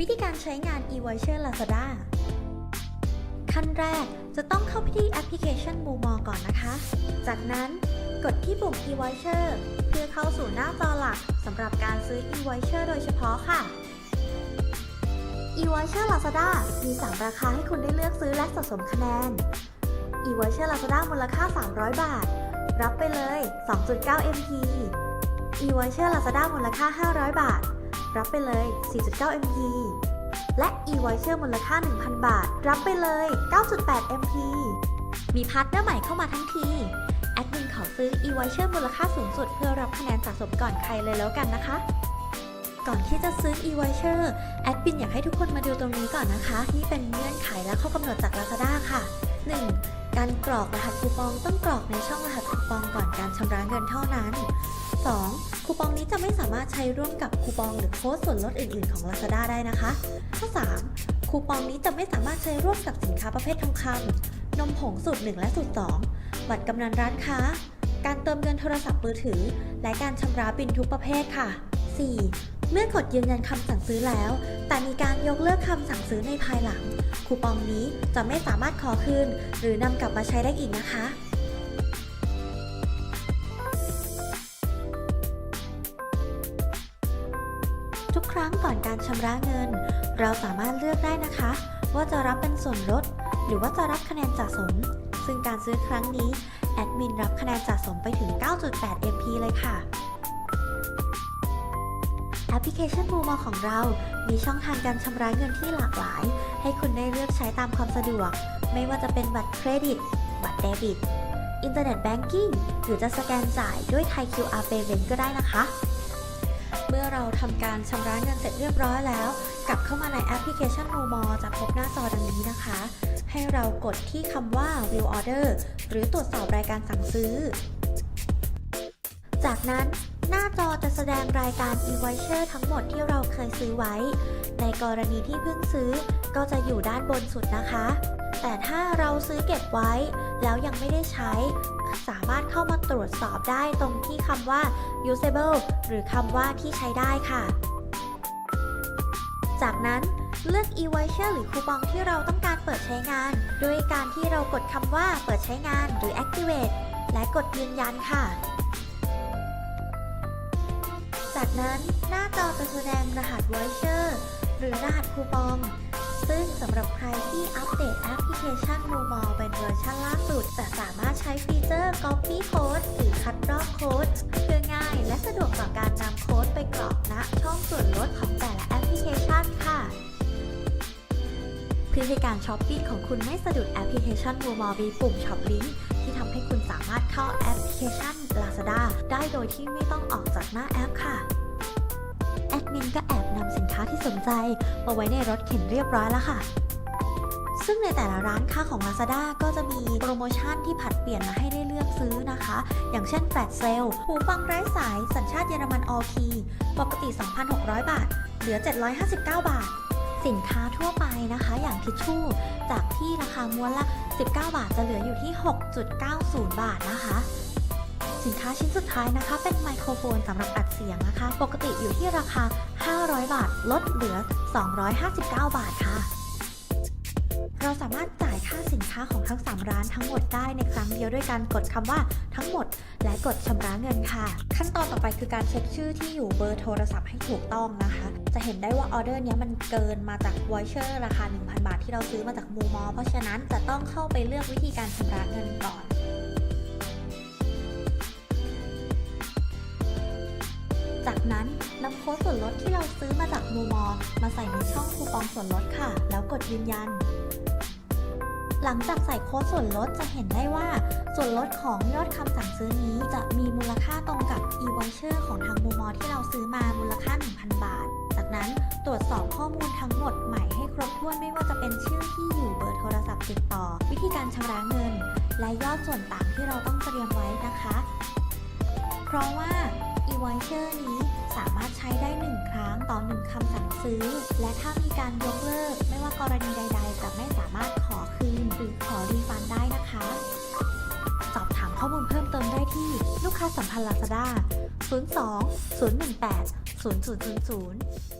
วิธีการใช้งาน e-voucher Lazada ขั้นแรกจะต้องเข้าไปที่แอปพลิเคชัน m o m o ก่อนนะคะ จากนั้นกดที่ปุ่ม e-voucher เพื่อเข้าสู่หน้าจอหลักสำหรับการซื้อ e-voucher โดยเฉพาะค่ะ e-voucher Lazada มี 3 ราคาให้คุณได้เลือกซื้อและสะสมคะแนน e-voucher Lazada มูลค่า 300 บาท รับไปเลย 2.9 MP e-voucher Lazada มูลค่า 500 บาท รับไปเลย 4.9 MP และ e-voucher มูลค่า 1,000 บาท รับไปเลย 9.8 MP มีพาร์ทเนอร์ใหม่เข้ามาทั้งที แอดมินขอซื้อ e-voucher มูลค่าสูงสุด เพื่อรับคะแนนสะสมก่อนใครเลยแล้วกันนะคะ ก่อนที่จะซื้อ e-voucher แอดมินอยากให้ทุกคนมาดูตรงนี้ก่อนนะคะ นี่เป็นเงื่อนไขและข้อกำหนดจาก Lazada ค่ะ 1. การกรอกรหัสคูปองต้องกรอกในช่องรหัสคูปองก่อนการชำระเงินเท่านั้น 2. คูปองนี้จะไม่สามารถใช้ร่วมกับคูปองหรือโค้ดส่วนลดอื่นๆของ Lazada ได้นะคะ ข้อ 3. คูปองนี้จะไม่สามารถใช้ร่วมกับสินค้าประเภททองคำนมผงสูตร 1 และสูตร 2 บัตรกำนันร้านค้า การเติมเงินโทรศัพท์มือถือ และการชำระบินทุกประเภทค่ะ 4. เมื่อกดยืนยันคำสั่งซื้อแล้ว แต่มีการยกเลิกคำสั่งซื้อในภายหลัง คูปองนี้จะไม่สามารถขอคืนหรือนำกลับมาใช้ได้อีกนะคะ ทุกครั้งก่อนการชำระเงิน เราสามารถเลือกได้นะคะ ว่าจะรับเป็นส่วนลดหรือว่าจะรับคะแนนสะสม ซึ่งการซื้อครั้งนี้แอดมินรับคะแนนสะสมไปถึง 9.8 MP เลยค่ะแอปพลิเคชัน m o มอของเรา มีช่องทางการชำระเงินที่หลากหลาย ให้คุณได้เลือกใช้ตามความสะดวก ไม่ว่าจะเป็นบัตรเครดิต บัตรเดบิต อินเทอร์เน็ตแบงกิ้ง หรือจะสแกนจ่ายด้วยไทย QR Payment ก็ได้นะคะ เมื่อเราทำการชำระเงินเสร็จเรียบร้อยแล้ว กลับเข้ามาในแอปพลิเคชัน m o มอจะพบหน้าจอดังนี้นะคะ ให้เรากดที่คำว่า View Order หรือตรวจสอบรายการสั่งซื้อ จากนั้นหน้าจอจะแสดงรายการ e-voucher ทั้งหมดที่เราเคยซื้อไว้ ในกรณีที่เพิ่งซื้อก็จะอยู่ด้านบนสุดนะคะ แต่ถ้าเราซื้อเก็บไว้ แล้วยังไม่ได้ใช้ สามารถเข้ามาตรวจสอบได้ตรงที่คำว่า usable หรือคำว่าที่ใช้ได้ค่ะ จากนั้นเลือก e-voucher หรือคูปองที่เราต้องการเปิดใช้งาน ด้วยการที่เรากดคำว่าเปิดใช้งานหรือ activate และกดยืนยันค่ะ จากนั้นหน้าจอจะแสดงรหัส voucher หรือรหัสคูปอง ซึ่งสำหรับใครที่อัปเดตแอปพลิเคชัน m o m o เป็นเวอร์ชันล่าสุด จะสามารถใช้ฟีเจอร์ Copy Code หรือคัดลอกโค้ดเพื่อง่ายและสะดวกต่อการนำโค้ดไปกรอกณช่องส่วนลดของแต่ละแอปพลิเคชันค่ะ เพื่อให้การช้อปปิ้งของคุณไม่สะดุดแอปพลิเคชัน m o m o มีปุ่มช็อปลิงก์ที่ทำให้คุณสามารถเข้าแอปพลิเคชัน Lazada ได้โดยที่ไม่ต้องออกจากหน้าแอปค่ะ ดมินก็แอบนำสินค้าที่สนใจ มาไว้ในรถเข็นเรียบร้อยแล้วค่ะ ซึ่งในแต่ละร้านค้าของ Lazada ก็จะมีโปรโมชั่นที่ผัดเปลี่ยนมาให้ได้เลือกซื้อนะคะ อย่างเช่นแฟลชเซลหูฟังไร้สาย สัญชาติเยอรมัน All Key ปกติ 2,600 บาท เหลือ 759 บาทสินค้าทั่วไปนะคะ อย่างทิชชู่ จากที่ราคาม้วนละ 19 บาทจะเหลืออยู่ที่ 6.90 บาทนะคะ สินค้าชิ้นสุดท้ายนะคะ เป็นไมโครโฟนสำหรับอัดเสียงนะคะ ปกติอยู่ที่ราคา 500 บาท ลดเหลือ 259 บาทค่ะ เราสามารถจ่ายค่าสินค้าของทั้ง 3 ร้านทั้งหมดได้ในครั้งเดียวด้วยการกดคำว่าทั้งหมด และกดชำระเงินค่ะ ขั้นตอนต่อไปคือการเช็คชื่อที่อยู่เบอร์โทรศัพท์ให้ถูกต้องนะคะ จะเห็นได้ว่าออเดอร์นี้มันเกินมาจากวอยเชอร์ราคา 1,000 บาทที่เราซื้อมาจากมูมอเพราะฉะนั้นจะต้องเข้าไปเลือกวิธีการชำระเงินก่อน จากนั้นนำโค้ดส่วนลดที่เราซื้อมาจากมูมอมาใส่ในช่องคูปองส่วนลดค่ะ แล้วกดยืนยัน หลังจากใส่โค้ดส่วนลดจะเห็นได้ว่า ส่วนลดของยอดคำสั่งซื้อนี้จะมีมูลค่าตรงกับ e-voucher ของทางมูมอที่เราซื้อมามูลค่า 1,000 บาท จากนั้นตรวจสอบข้อมูลทั้งหมดใหม่ให้ครบถ้วนไม่ว่าจะเป็นชื่อที่อยู่เบอร์โทรศัพท์ติดต่อ วิธีการชำระเงิน และยอดส่วนต่างที่เราต้องเตรียมไว้นะคะ เพราะว่า e-voucher นี้สามารถใช้ได้ 1 ครั้งต่อ 1คำสั่งซื้อ และถ้ามีการยกเลิก ไม่ว่ากรณีใด ๆ จะไม่สามารถขอคืนหรือขอรีฟันได้นะคะ สอบถามข้อมูลเพิ่มเติมได้ที่ลูกค้าสัมพันธ์ลาซาด้า02 018 0000